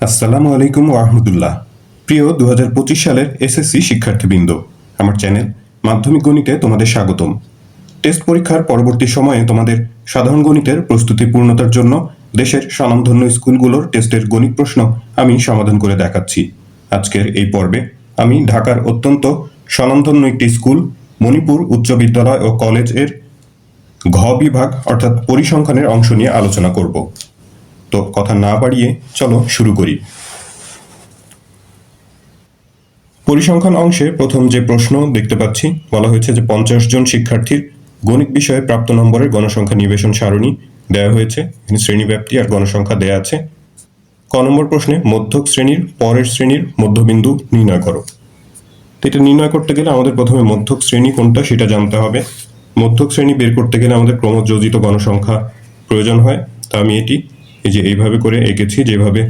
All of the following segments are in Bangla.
আসসালামু আলাইকুম ওরহমতুল্লাহ প্রিয় দু হাজার পঁচিশ সালের এসএসসি শিক্ষার্থীবৃন্দ, আমার চ্যানেল মাধ্যমিক গণিতে তোমাদের স্বাগতম। টেস্ট পরীক্ষার পরবর্তী সময়ে তোমাদের সাধারণ গণিতের প্রস্তুতি পূর্ণতার জন্য দেশের স্বনামধন্য স্কুলগুলোর টেস্টের গণিত প্রশ্ন আমি সমাধান করে দেখাচ্ছি। আজকের এই পর্বে আমি ঢাকার অত্যন্ত স্বনামধন্য একটি স্কুল, মণিপুর উচ্চ বিদ্যালয় ও কলেজের ঘ বিভাগ অর্থাৎ পরিসংখ্যানের অংশ নিয়ে আলোচনা করব। তো কথা না বাড়িয়ে চলো শুরু করি। পরিসংখ্যান অংশে প্রথম যে প্রশ্ন দেখতে পাচ্ছি, বলা হয়েছে যে পঞ্চাশ জন শিক্ষার্থীর গণিত বিষয়ে প্রাপ্ত নম্বরের গণসংখ্যা নিবেশন সারণী দেওয়া হয়েছে। শ্রেণীব্যাপ্তি আর গণসংখ্যা দেয়া আছে। ক নম্বর প্রশ্নে মধ্যক শ্রেণির পরের শ্রেণির মধ্যবিন্দু নির্ণয় করো। এটা নির্ণয় করতে গেলে আমাদের প্রথমে মধ্যক শ্রেণি কোনটা সেটা জানতে হবে। মধ্যক শ্রেণি বের করতে গেলে আমাদের ক্রমযোজিত গণসংখ্যা প্রয়োজন হয়, তা আমি এটি এই যে এইভাবে করে এঁকেছি, যেভাবে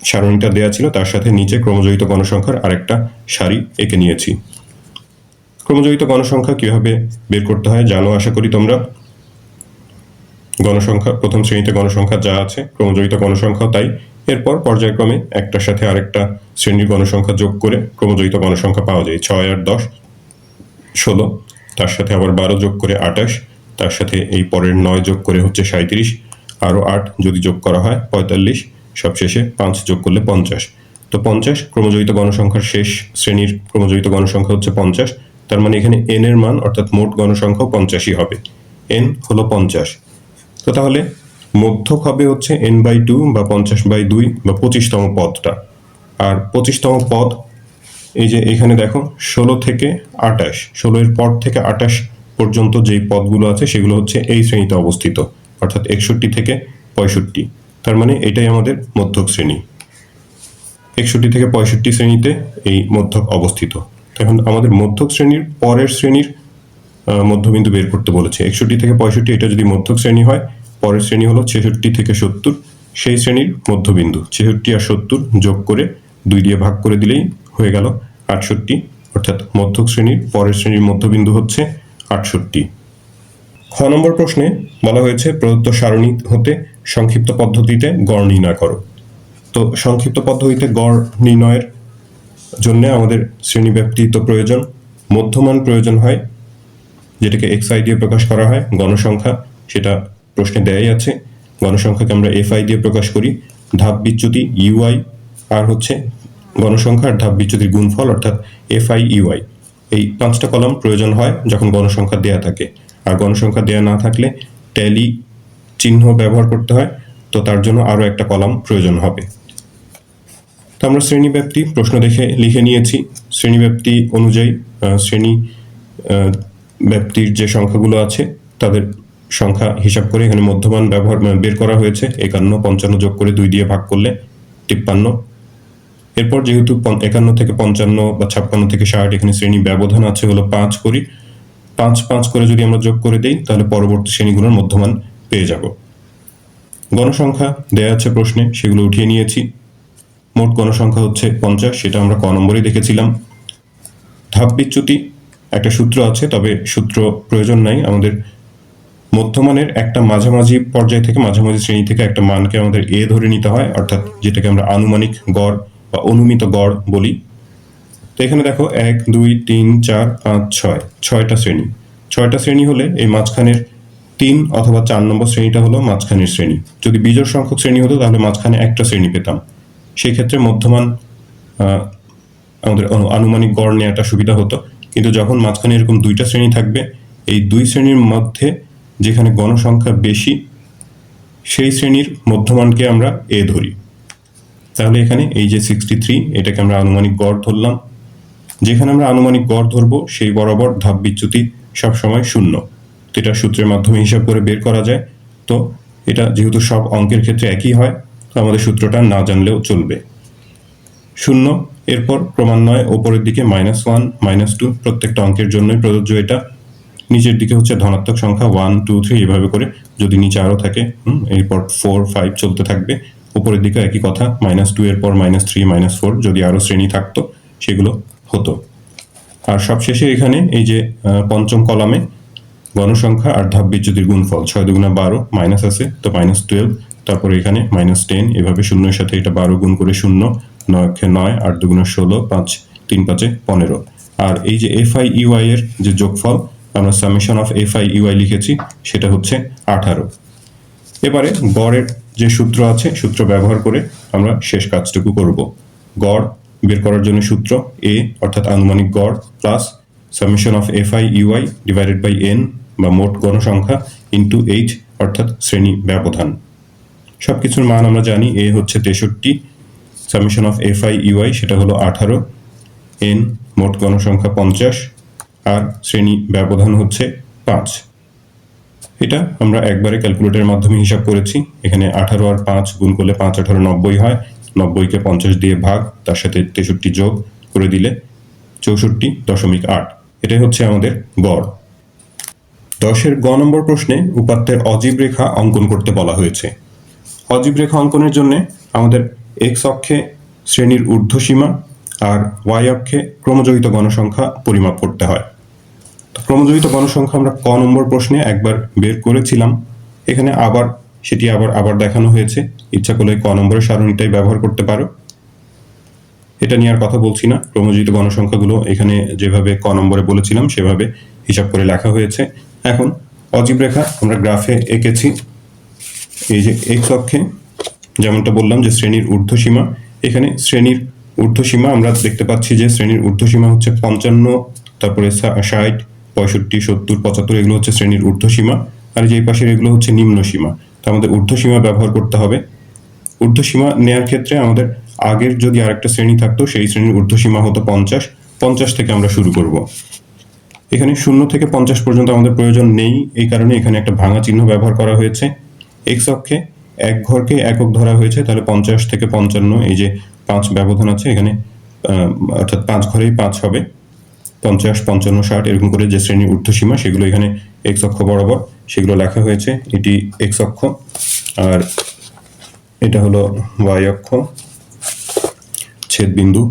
সারণীটা দেওয়া ছিল, তার সাথে নিচে ক্রমজয়িত গণসংখ্যার আরেকটা সারি এঁকে নিয়েছি। ক্রমজয়িত গণসংখ্যা কীভাবে বের করতে হয় জানো আশা করি তোমরা? গণসংখ্যা, প্রথম শ্রেণীতে গণসংখ্যা যা আছে ক্রমজয়িত গণসংখ্যা তাই। এরপর পর্যায়ক্রমে একটার সাথে আরেকটা শ্রেণির গণসংখ্যা যোগ করে ক্রমজয়িত গণসংখ্যা পাওয়া যায়। ছয় আর দশ, ষোলো, তার সাথে আবার বারো যোগ করে আঠাশ, তার সাথে এই পরের নয় যোগ করে হচ্ছে সাঁত্রিশ আরও আট যদি যোগ করা হয়, পঁয়তাল্লিশ। সবশেষে পাঁচ যোগ করলে পঞ্চাশ। তো পঞ্চাশ ক্রমজয়িত গণসংখ্যার শেষ শ্রেণির ক্রমজয়িত গণসংখ্যা হচ্ছে পঞ্চাশ। তার মানে এখানে এন এর মান, অর্থাৎ মোট গণসংখ্যাও পঞ্চাশই হবে। এন হলো পঞ্চাশ। তো তাহলে মধ্যক হবে হচ্ছে এন বাই টু বা পঞ্চাশ বাই দুই বা পঁচিশতম পদটা। আর পঁচিশতম পদ, এই যে এখানে দেখো, ষোলো থেকে আটাশ ষোলো এর পর থেকে আটাশ পর্যন্ত যেই পদগুলো আছে, সেগুলো হচ্ছে এই শ্রেণীতে অবস্থিত। অর্থাৎ একষট্টি থেকে পঁয়ষট্টি। তার মানে এটাই আমাদের মধ্যক শ্রেণি। একষট্টি থেকে পঁয়ষট্টি শ্রেণীতে এই মধ্যক অবস্থিত। এখন আমাদের মধ্যক শ্রেণির পরের শ্রেণির মধ্যবিন্দু বের করতে বলেছে। একষট্টি থেকে পঁয়ষট্টি, এটা যদি মধ্যক শ্রেণি হয়, পরের শ্রেণি হলো ছেষট্টি থেকে সত্তর। সেই শ্রেণির মধ্যবিন্দু, ছেষট্টি আর সত্তর যোগ করে দুই দিয়ে ভাগ করে দিলেই হয়ে গেল আটষট্টি। অর্থাৎ মধ্যক শ্রেণির পরের শ্রেণির মধ্যবিন্দু হচ্ছে আটষট্টি। খ নম্বর প্রশ্নে বলা হয়েছে, প্রদত্ত সারণী হতে সংক্ষিপ্ত পদ্ধতিতে গড় নির্ণয় করো। তো সংক্ষিপ্ত পদ্ধতিতে গড় নির্ণয়ের জন্য আমাদের শ্রেণীব্যাপ্তি তো প্রয়োজন, মধ্যমান প্রয়োজন হয়, যেটাকে এক্স আই দিয়ে প্রকাশ করা হয়, গণসংখ্যা, সেটা প্রশ্নে দেয়াই আছে। গণসংখ্যাকে আমরা এফ আই দিয়ে প্রকাশ করি, ধাপ বিচ্যুতি ইউআই আর হচ্ছে গণসংখ্যা আর ধাপ বিচ্যুতির গুণফল, অর্থাৎ এফ আই ইউআই এই পাঁচটা কলম প্রয়োজন হয় যখন গণসংখ্যা দেয়া থাকে। আর গণসংখ্যা দেওয়া না থাকলে ট্যালি চিহ্ন ব্যবহার করতে হয়, তো তার জন্য আরও একটা কলাম প্রয়োজন হবে। তো আমরা শ্রেণীব্যাপ্তি প্রশ্ন দেখে লিখে নিয়েছি। শ্রেণীব্যাপ্তি অনুযায়ী শ্রেণি ব্যাপ্তির যে সংখ্যাগুলো আছে, তাদের সংখ্যা হিসাব করে এখানে মধ্যমান ব্যবহার বের করা হয়েছে। একান্ন, পঞ্চান্ন যোগ করে দুই দিয়ে ভাগ করলে তিপ্পান্ন। এরপর যেহেতু একান্ন থেকে পঞ্চান্ন বা ছাপ্পান্ন থেকে ষাট এখানে শ্রেণি ব্যবধান আছে, হলো পাঁচ করি পাঁচ পাঁচ করে যদি আমরা যোগ করে দিই, তাহলে পরবর্তী শ্রেণীগুলোর মধ্যমান পেয়ে যাব। গণসংখ্যা দেয়া আছে প্রশ্নে, সেগুলো উঠিয়ে নিয়েছি। মোট গণসংখ্যা হচ্ছে পঞ্চাশ, সেটা আমরা ক নম্বরেই দেখেছিলাম। ধাপ বিচ্যুতি, একটা সূত্র আছে, তবে সূত্র প্রয়োজন নাই। আমাদের মধ্যমানের একটা মাঝামাঝি পর্যায় থেকে মাঝামাঝি শ্রেণি থেকে একটা মানকে আমাদের এ ধরে নিতে হয়, অর্থাৎ যেটাকে আমরা আনুমানিক গড় বা অনুমিত গড় বলি। তো এখানে দেখো এক, দুই, তিন, চার, পাঁচ, ছয়। ছয়টা শ্রেণি। ছয়টা শ্রেণি হলে এই মাঝখানের তিন অথবা চার নম্বর শ্রেণীটা হলো মাঝখানের শ্রেণি। যদি বিজোড় সংখ্যক শ্রেণি হতো, তাহলে মাঝখানে একটা শ্রেণি পেতাম। সেই ক্ষেত্রে মধ্যমান আমাদের আনুমানিক গড় নেওয়াটা সুবিধা হতো। কিন্তু যখন মাঝখানে এরকম দুইটা শ্রেণি থাকবে, এই দুই শ্রেণির মধ্যে যেখানে গণসংখ্যা বেশি, সেই শ্রেণির মধ্যমানকে আমরা এ ধরি। তাহলে এখানে এই যে সিক্সটি থ্রি এটাকে আমরা আনুমানিক গড় ধরলাম। যেখানে আমরা আনুমানিক গড় ধরবো, সেই বরাবর ধাপ বিচ্যুতি সবসময় শূন্য। তো এটা সূত্রের মাধ্যমে হিসাব করে বের করা যায়। তো এটা যেহেতু সব অঙ্কের ক্ষেত্রে একই হয়, তো আমাদের সূত্রটা না জানলেও চলবে। শূন্য, এরপর ক্রমান্বয়ে ওপরের দিকে মাইনাস ওয়ান মাইনাস টু প্রত্যেকটা অঙ্কের জন্যই প্রযোজ্য এটা। নিচের দিকে হচ্ছে ধনাত্মক সংখ্যা ওয়ান টু থ্রি এভাবে করে যদি নিচে আরও থাকে এরপর ফোর ফাইভ চলতে থাকবে। উপরের দিকে একই কথা মাইনাস টু এর পর মাইনাস থ্রি মাইনাস ফোর যদি আরও শ্রেণি থাকতো, সেগুলো হতো। আর সবশেষে এখানে এই যে পঞ্চম কলামে গণসংখ্যা আর ধাপ বিচ্যুতির গুণফল, ছয় দুগুণা বারো মাইনাস আছে, তো মাইনাস টুয়েলভ তারপরে এখানে মাইনাস টেন এভাবে শূন্যের সাথে এটা বারো গুণ করে শূন্য, নয় অক্ষে নয়, আট দুগুণ ষোলো, পাঁচ, তিন পাঁচে পনেরো। আর এই যে এফ আই ইউআই এর যে যোগফল, আমরা summation of F I U I লিখেছি, সেটা হচ্ছে আঠারো। এবারে গড়ের যে সূত্র আছে, সূত্র ব্যবহার করে আমরা শেষ কাজটুকু করব। গড় বের করার জন্য সূত্র এ অর্থাৎ আনুমানিক গড় plus summation of F I U I divided by N বা মোট গণসংখ্যা ইন্টু এইচ অর্থাৎ শ্রেণি ব্যবধান। সব কিছুর মান আমরা জানি এ হচ্ছে তেষট্টি summation of F I UI সেটা হলো আঠারো এন মোট গণসংখ্যা পঞ্চাশ, আর শ্রেণি ব্যবধান হচ্ছে পাঁচ। এটা আমরা একবারে ক্যালকুলেটরের মাধ্যমে হিসাব করেছি, এখানে আঠারো আর পাঁচ গুণ করলে পাঁচ, আঠারো নব্বই হয়। নব্বইকে পঞ্চাশ দিয়ে ভাগ, তার সাথে তেষট্টি যোগ করে দিলে চৌষট্টি দশমিক আট। এটাই হচ্ছে আমাদের গড়। দশের গ নম্বর প্রশ্নে উপাত্তের অজীব রেখা অঙ্কন করতে বলা হয়েছে। অজীব রেখা অঙ্কনের জন্য আমাদের এক্স অক্ষে শ্রেণির ঊর্ধ্বসীমা আর ওয়াই অক্ষে ক্রমজয়িত গণসংখ্যা পরিমাপ করতে হয়। তো ক্রমজয়িত গণসংখ্যা আমরা ক নম্বর প্রশ্নে একবার বের করেছিলাম। এখানে আবার সেটি আবার আবার দেখানো হয়েছে। ইচ্ছা করলে ক নম্বরের সারণীটাই ব্যবহার করতে পারো। এটা নিয়ে আর কথা বলছি না। ক্রমজিত গণসংখ্যাগুলো এখানে যেভাবে ক নম্বরে বলেছিলাম, সেভাবে হিসাব করে লেখা হয়েছে। এখন অজীব রেখা, আমরা গ্রাফে এঁকেছি। এই যে এক্স অক্ষে, যেমনটা বললাম যে শ্রেণির ঊর্ধ্বসীমা। এখানে শ্রেণির ঊর্ধ্বসীমা, আমরা দেখতে পাচ্ছি যে শ্রেণির ঊর্ধ্বসীমা হচ্ছে পঞ্চান্ন, তারপরে ষাট, পঁয়ষট্টি, সত্তর, পঁচাত্তর, এগুলো হচ্ছে শ্রেণির ঊর্ধ্বসীমা। আর যেই পাশের এগুলো হচ্ছে নিম্ন সীমা তো আমাদের ঊর্ধ্বসীমা ব্যবহার করতে হবে। ঊর্ধ্বসীমা নেয়ার ক্ষেত্রে আমাদের আগের যদি আরেকটা শ্রেণি থাকতো, সেই শ্রেণির ঊর্ধ্বসীমা হতো পঞ্চাশ। পঞ্চাশ থেকে আমরা শুরু করব। এখানে শূন্য থেকে পঞ্চাশ পর্যন্ত আমাদের প্রয়োজন নেই। এই কারণে এখানে একটা ভাঙা চিহ্ন ব্যবহার করা হয়েছে। এক্স অক্ষে এক ঘরকে একক ধরা হয়েছে, তাহলে পঞ্চাশ থেকে পঞ্চান্ন, এই যে পাঁচ ব্যবধান আছে, এখানে অর্থাৎ পাঁচ ঘরেই পাঁচ হবে। পঞ্চাশ, পঞ্চান্ন, ষাট এরকম করে যে শ্রেণির ঊর্ধ্বসীমা, সেগুলো এখানে এক্স অক্ষ বরাবর সেগুলো লেখা হয়েছে। এটি এক্স অক্ষ। আর এটা হলো ওয়াই অক্ষ। ছেদ বিন্দু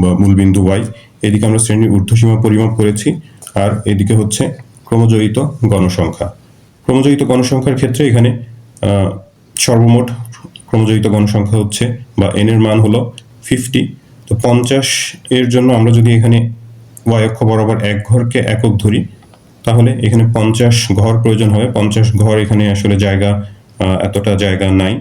বা মূল বিন্দু ওয়াই এদিকে আমরা শ্রেণির ঊর্ধ্বসীমা পরিমাপ করেছি। আর এদিকে হচ্ছে ক্রমজয়িত গণসংখ্যা। ক্রমজয়িত গণসংখ্যার ক্ষেত্রে এখানে সর্বমোট ক্রমজয়িত গণসংখ্যা হচ্ছে বা এন এর মান হলো ফিফটি তো পঞ্চাশ এর জন্য আমরা যদি এখানে ওয়াই অক্ষ বরাবর এক ঘরকে একক ধরি, তাহলে এখানে পঞ্চাশ ঘর প্রয়োজন হবে। পঞ্চাশ ঘর এখানে আসলে জায়গা এতটা জায়গা নাই।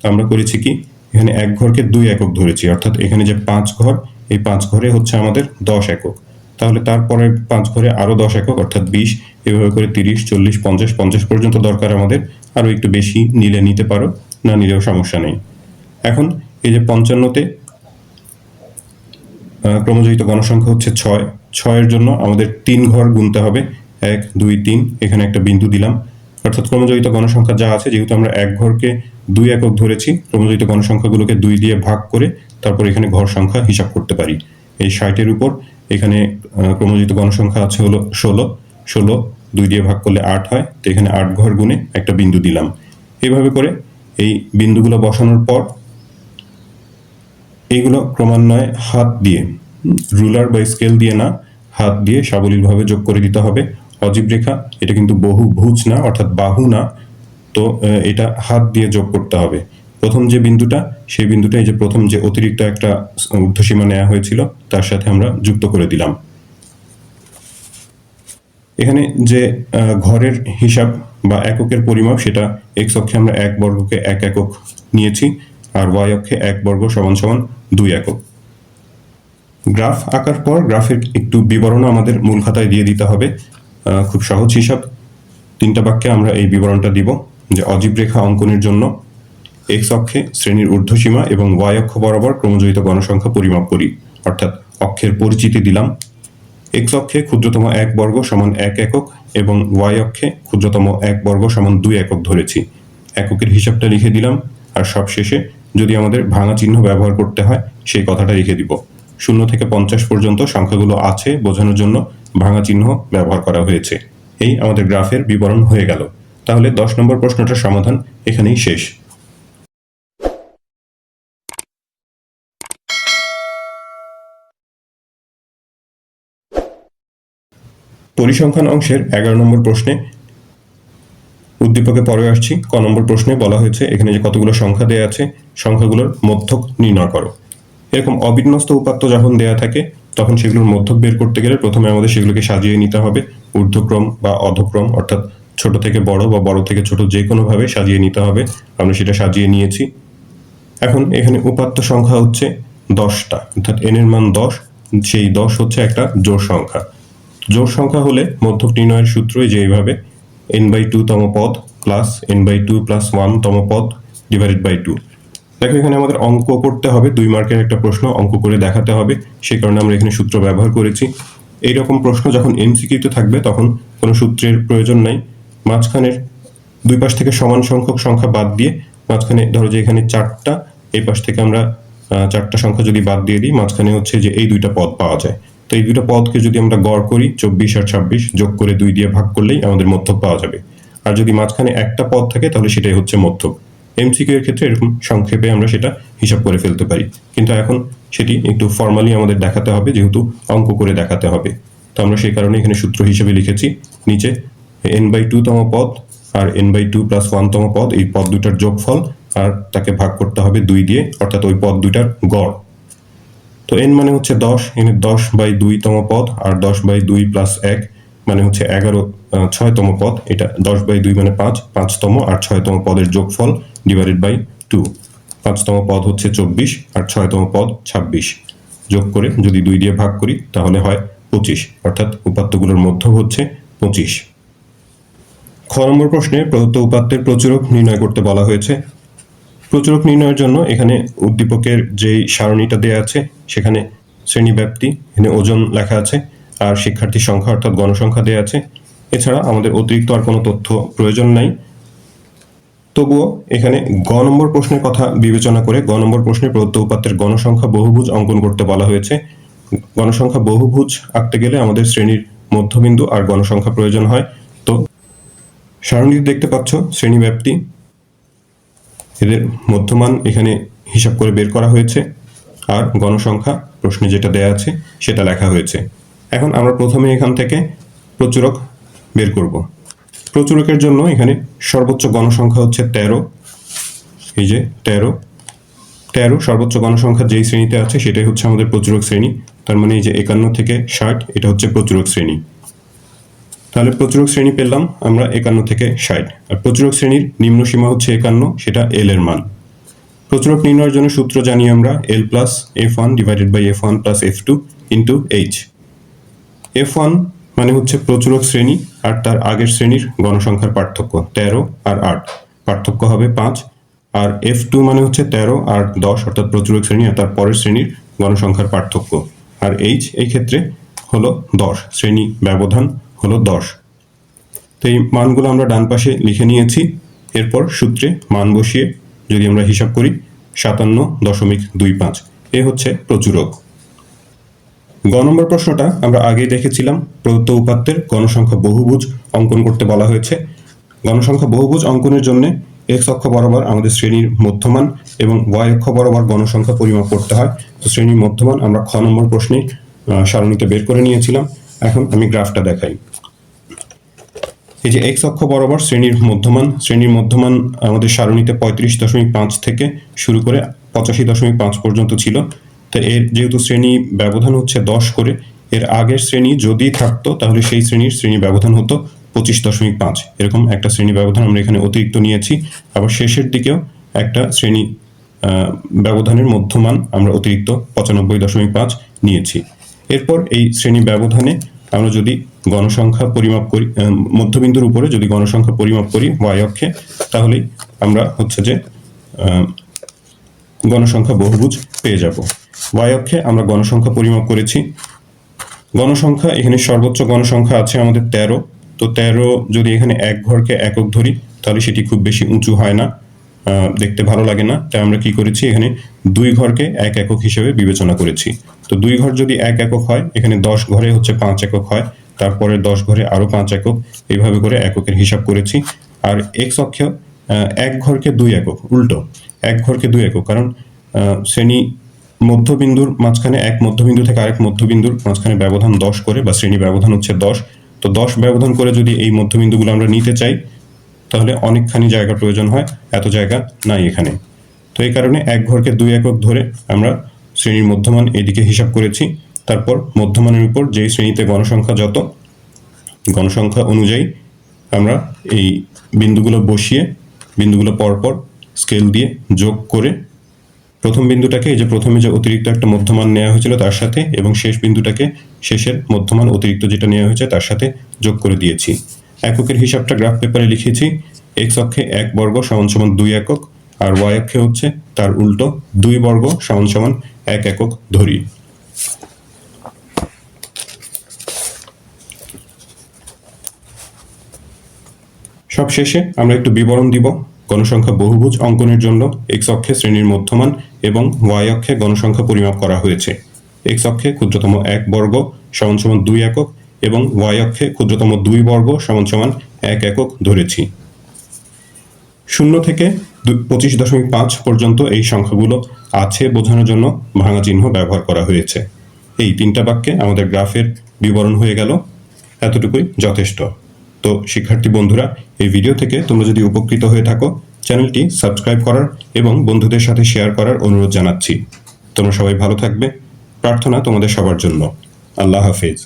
তো আমরা করেছি কি? এখানে এক ঘরকে দুই একক ধরেছি, অর্থাৎ এখানে যে পাঁচ ঘর, এই পাঁচ ঘরে হচ্ছে আমাদের দশ একক। তাহলে তারপরে পাঁচ ঘরে আরও দশ একক, অর্থাৎ বিশ, এভাবে করে তিরিশ, চল্লিশ, পঞ্চাশ পঞ্চাশ পর্যন্ত দরকার আমাদের। আরও একটু বেশি নিলে নিতে পারো, না নিলেও সমস্যা নেই। এখন এই যে পঞ্চান্নতে ক্রমজয়িত গণসংখ্যা হচ্ছে ছয়। ছয়ের জন্য আমাদের তিন ঘর গুনতে হবে। এক দুই তিন এখানে একটা বিন্দু দিলাম। অর্থাৎ ক্রমজয়িত গণসংখ্যা যা আছে যেহেতু আমরা এক ঘরকে দুই একক ধরেছি ক্রমজয়িত গণসংখ্যাগুলোকে দুই দিয়ে ভাগ করে তারপর এখানে ঘর সংখ্যা হিসাব করতে পারি। এই ষাটের উপর এখানে আহ, ক্রমজিত গণসংখ্যা আছে হলো ষোলো। ষোলো দুই দিয়ে ভাগ করলে আট হয় তো এখানে আট ঘর গুণে একটা বিন্দু দিলাম। এইভাবে করে এই বিন্দুগুলো বসানোর পর এইগুলো ক্রমান্বয়ে হাত দিয়ে, রুলার বা স্কেল দিয়ে না, হাত দিয়ে সাবলীলভাবে যোগ করে দিতে হবে। অজীব রেখা, এটা কিন্তু বহু ভুজ না, অর্থাৎ বাহু না। তো এটা হাত দিয়ে যোগ করতে হবে। প্রথম যে বিন্দুটা, সেই বিন্দুটা এই যে প্রথম যে অতিরিক্ত একটা ঊর্ধ্বসীমা নেওয়া হয়েছিল, তার সাথে আমরা যুক্ত করে দিলাম। এখানে যে ঘরের হিসাব বা এককের পরিমাপ, সেটা এক্স অক্ষে আমরা এক বর্গকে এক একক নিয়েছি। আর ওয়াই অক্ষে এক বর্গ সমান সমান দুই একক। গ্রাফ আঁকার পর গ্রাফের একটু বিবরণ আমাদের মূল খাতায় দিয়ে দিতে হবে। খুব সহজ হিসাব। তিনটা বাক্যে আমরা এই বিবরণটা দিব যে অজীব রেখা অঙ্কনের জন্য এক্স অক্ষে শ্রেণির ঊর্ধ্বসীমা এবং ওয়াই অক্ষ বরাবর ক্রমজয়িত গণসংখ্যা পরিমাপ করি। অর্থাৎ অক্ষের পরিচিতি দিলাম। এক্স অক্ষে ক্ষুদ্রতম এক বর্গ সমান এক একক এবং ওয়াই অক্ষে ক্ষুদ্রতম এক বর্গ সমান দুই একক ধরেছি। এককের হিসাবটা লিখে দিলাম। আর সবশেষে যদি আমাদের ভাঙা চিহ্ন ব্যবহার করতে হয়, সেই কথাটা লিখে দিব। শূন্য থেকে পঞ্চাশ পর্যন্ত সংখ্যাগুলো আছে বোঝানোর জন্য ভাঙা চিহ্ন ব্যবহার করা হয়েছে। এই আমাদের গ্রাফের বিবরণ হয়ে গেল। তাহলে দশ নম্বর প্রশ্নটার সমাধান এখানেই শেষ। পরিসংখ্যান অংশের এগারো নম্বর প্রশ্নে উদ্দীপকে পরে আসছি। ক নম্বর প্রশ্নে বলা হয়েছে, এখানে যে কতগুলো সংখ্যা দেয়া আছে, সংখ্যাগুলোর মধ্যক নির্ণয় করো। এরকম অবিন্যস্ত উপাত্ত যখন দেয়া থাকে, তখন সেগুলোর মধ্যক বের করতে গেলে প্রথমে আমাদের সেগুলোকে সাজিয়ে নিতে হবে। ঊর্ধ্বক্রম বা অধক্রম, অর্থাৎ ছোট থেকে বড় বা বড় থেকে ছোট যে কোনোভাবে সাজিয়ে নিতে হবে। আমরা সেটা সাজিয়ে নিয়েছি। এখন এখানে উপাত্ত সংখ্যা হচ্ছে দশটা, অর্থাৎ এন এর মান দশ, সেই দশ হচ্ছে একটা জোড় সংখ্যা। জোড় সংখ্যা হলে মধ্যক নির্ণয়ের সূত্রই যে এইভাবে এন বাই টু তম পদ plus N by two plus one তম পদ ডিভাইডেড বাই টু দেখো এখানে আমাদের অঙ্ক করতে হবে, দুই মার্কের একটা প্রশ্ন অঙ্ক করে দেখাতে হবে, সেই কারণে আমরা এখানে সূত্র ব্যবহার করেছি। এইরকম প্রশ্ন যখন এমসিকিউতে থাকবে তখন কোনো সূত্রের প্রয়োজন নাই। মাঝখানের দুই পাশ থেকে সমান সংখ্যক সংখ্যা বাদ দিয়ে মাঝখানে ধরো যে এখানে চারটা, এই পাশ থেকে আমরা চারটা সংখ্যা যদি বাদ দিয়ে দিই, মাঝখানে হচ্ছে যে এই দুইটা পদ পাওয়া যায়। এই দুইটা পদকে যদি আমরা গড় করি, চব্বিশ আর ছাব্বিশ, যোগ করে দুই দিয়ে ভাগ করলেই আমাদের মধ্যক পাওয়া যাবে। আর যদি মাঝখানে একটা পদ থাকে, তাহলে সেটাই হচ্ছে মধ্যক। এমসিকিউ এর ক্ষেত্রে এরকম সংক্ষেপে আমরা সেটা হিসাব করে ফেলতে পারি। কিন্তু এখন সেটি একটু ফর্মালি আমাদের দেখাতে হবে, যেহেতু অঙ্ক করে দেখাতে হবে। তো আমরা সেই কারণে এখানে সূত্র হিসেবে লিখেছি, নিচে এন বাই টু তম পদ আর N by two plus one তম পদ, এই পদ দুটার যোগফল আর তাকে ভাগ করতে হবে দুই দিয়ে, অর্থাৎ ওই পদ দুটার গড়। তো এন মানে হচ্ছে দশ এখানে দশ বাই দুই তম পদ, আর দশ বাই দুই প্লাস এক মানে হচ্ছে এগারো ছয়তম পদ, এটা দশ বাই দুই মানে পাঁচ পাঁচতম আর ছয়তম পদের যোগফল ডিভাইডেড বাই টু পাঁচতম পদ হচ্ছে চব্বিশ আর ছয়তম পদ ছাব্বিশ। যোগ করে যদি দুই দিয়ে ভাগ করি, তাহলে হয় পঁচিশ, অর্থাৎ উপাত্তগুলোর মধ্য হচ্ছে পঁচিশ। খ নম্বর প্রশ্নে প্রদত্ত উপাত্তের প্রচুরক নির্ণয় করতে বলা হয়েছে। প্রচুরক নির্ণয়ের জন্য এখানে উদ্দীপকের যেই সারণীটা দেয়া আছে, সেখানে শ্রেণি ব্যাপ্তি এখানে ওজন লেখা আছে, আর শিক্ষার্থীর সংখ্যা অর্থাৎ গণসংখ্যা দেয়া আছে। এছাড়া আমাদের অতিরিক্ত আর কোনো তথ্য প্রয়োজন নাই। তবুও এখানে গ নম্বর প্রশ্নের কথা বিবেচনা করে গ নম্বর প্রশ্নে প্রদত্ত উপাত্তের গণসংখ্যা বহুভুজ অঙ্কন করতে বলা হয়েছে। গণসংখ্যা বহুভুজ আঁকতে গেলে আমাদের শ্রেণির মধ্যবিন্দু আর গণসংখ্যা প্রয়োজন হয়। তো সারণী দেখতে পাচ্ছ শ্রেণি ব্যাপ্তি এদের মধ্যমান এখানে হিসাব করে বের করা হয়েছে। আর গণসংখ্যা প্রশ্নে যেটা দেয়া আছে, সেটা লেখা হয়েছে। এখন আমরা প্রথমে এখান থেকে প্রচুরক বের করব। প্রচুরকের জন্য এখানে সর্বোচ্চ গণসংখ্যা হচ্ছে তেরো। এই যে তেরো। তেরো সর্বোচ্চ গণসংখ্যা যেই শ্রেণীতে আছে, সেটাই হচ্ছে আমাদের প্রচুরক শ্রেণি। তার মানে এই যে একান্ন থেকে ষাট, এটা হচ্ছে প্রচুরক শ্রেণি। তাহলে প্রচুরক শ্রেণি পেলাম আমরা একান্ন থেকে ষাট। আর প্রচুরক শ্রেণির নিম্ন সীমা হচ্ছে একান্ন, সেটা এল এর মান। প্রচুরক নির্ণয়ের জন্য সূত্র জানি আমরা L plus F one divided by F one plus F two into H F one মানে হচ্ছে প্রচুরক শ্রেণি আর তার আগের শ্রেণির গণসংখ্যার পার্থক্য, তেরো আর আট। পার্থক্য হবে পাঁচ। আর এফ টু মানে হচ্ছে তেরো আর দশ, অর্থাৎ প্রচুরক শ্রেণি আর তার পরের শ্রেণির গণসংখ্যার পার্থক্য। আর এইচ এই ক্ষেত্রে হলো দশ, শ্রেণি ব্যবধান। হলো দশ। তো এই মানগুলো আমরা ডান পাশে লিখে নিয়েছি। এরপর সূত্রে মান বসিয়ে যদি আমরা হিসাব করি, সাতান্ন দশমিক দুই পাঁচ। এ হচ্ছে প্রচুরক। গ নম্বর প্রশ্নটা আমরা আগেই দেখেছিলাম, প্রদত্ত উপাত্তের গণসংখ্যা বহুভুজ অঙ্কন করতে বলা হয়েছে। গণসংখ্যা বহুভুজ অঙ্কনের জন্য এক্স অক্ষ বরাবর আমাদের শ্রেণির মধ্যমান এবং ওয়াই অক্ষ বরাবর গণসংখ্যা পরিমাপ করতে হয়। তো শ্রেণির মধ্যমান আমরা খ নম্বর প্রশ্নে সারণীতে বের করে নিয়েছিলাম। এখন আমি গ্রাফটা দেখাই। এই যে এক্স অক্ষ বরাবর শ্রেণির মধ্যমান শ্রেণির মধ্যমান আমাদের সারণীতে পঁয়ত্রিশ দশমিক পাঁচ থেকে শুরু করে পঁচাশি দশমিক পাঁচ পর্যন্ত ছিল। তো এর যেহেতু শ্রেণি ব্যবধান হচ্ছে দশ করে, এর আগের শ্রেণি যদি থাকতো, তাহলে সেই শ্রেণির শ্রেণি ব্যবধান হতো পঁচিশ দশমিক পাঁচ। এরকম একটা শ্রেণি ব্যবধান আমরা এখানে অতিরিক্ত নিয়েছি। আবার শেষের দিকেও একটা শ্রেণি ব্যবধানের মধ্যমান আমরা অতিরিক্ত পঁচানব্বই দশমিক পাঁচ নিয়েছি। এরপর এই শ্রেণি ব্যবধানে আমরা যদি গণসংখ্যা পরিমাপ করি মধ্যবিন্দুর উপরে যদি গণসংখ্যা পরিমাপ করি ওয়াই অক্ষে, তাহলেই আমরা হচ্ছে যে গণসংখ্যা বহুভুজ পেয়ে যাব। ওয়াই অক্ষে আমরা গণসংখ্যা পরিমাপ করেছি। গণসংখ্যা, এখানে সর্বোচ্চ গণসংখ্যা আছে আমাদের তেরো। তো তেরো যদি এখানে এক ঘরকে একক ধরি, তাহলে সেটি খুব বেশি উঁচু হয় না। দেখতে ভালো লাগে না। তাই আমরা কি করেছি, এখানে দুই ঘরকে এক একক হিসেবে বিবেচনা করেছি। তো দুই ঘর যদি এক একক হয়, এখানে দশ ঘরে হচ্ছে পাঁচ একক হয়, তারপরে দশ ঘরে আরও পাঁচ একক, এইভাবে করে এককের হিসাব করেছি। আর এক্স অক্ষ এক ঘরকে দুই একক, উল্টো, এক ঘরকে দুই একক, কারণ শ্রেণি মধ্যবিন্দুর মাঝখানে এক মধ্যবিন্দু থেকে আরেক মধ্যবিন্দুর মাঝখানে ব্যবধান দশ করে, বা শ্রেণি ব্যবধান হচ্ছে দশ। তো দশ ব্যবধান করে যদি এই মধ্যবিন্দুগুলো আমরা নিতে চাই তাহলে অনেকখানি জায়গা প্রয়োজন হয়, এত জায়গা নাই এখানে। তো এই কারণে এক ঘরকে দুই একক ধরে আমরা শ্রেণির মধ্যমান এদিকে হিসাব করেছি। তারপর মধ্যমানের উপর যেই শ্রেণীতে গণসংখ্যা যত, গণসংখ্যা অনুযায়ী আমরা এই বিন্দুগুলো বসিয়ে, বিন্দুগুলো পরপর স্কেল দিয়ে যোগ করে প্রথম বিন্দুটাকে, এই যে প্রথমে যে অতিরিক্ত একটা মধ্যমান নেওয়া হয়েছিল তার সাথে এবং শেষ বিন্দুটাকে শেষের মধ্যমান অতিরিক্ত যেটা নেওয়া হয়েছে তার সাথে যোগ করে দিয়েছি। এককের হিসাবটা গ্রাফ পেপারে লিখেছি। এক্স অক্ষে এক বর্গ সমান সমান দুই একক, আর ওয়াই অক্ষে হচ্ছে তার উল্টো দুই বর্গ সমান সমান এক একক ধরি। সব শেষে আমরা একটু বিবরণ দিব। গণসংখ্যা বহুভুজ অঙ্কনের জন্য এক্স অক্ষে শ্রেণির মধ্যমান এবং ওয়াই অক্ষে গণসংখ্যা পরিমাপ করা হয়েছে। এক্স অক্ষে ক্ষুদ্রতম এক বর্গ সমান সমান দুই একক এবং ওয়াই অক্ষে ক্ষুদ্রতম দুই বর্গ সমান সমান এক একক ধরেছি। শূন্য থেকে পঁচিশ দশমিক পাঁচ পর্যন্ত এই সংখ্যাগুলো আছে বোঝানোর জন্য ভাঙা চিহ্ন ব্যবহার করা হয়েছে। এই তিনটা বাক্যে আমাদের গ্রাফের বিবরণ হয়ে গেল। এতটুকুই যথেষ্ট। তো শিক্ষার্থী বন্ধুরা, এই ভিডিও থেকে তোমরা যদি উপকৃত হয়ে থাকো, চ্যানেলটি সাবস্ক্রাইব করার এবং বন্ধুদের সাথে শেয়ার করার অনুরোধ জানাচ্ছি। তোমরা সবাই ভালো থাকবে। প্রার্থনা তোমাদের সবার জন্য। আল্লাহ হাফেজ।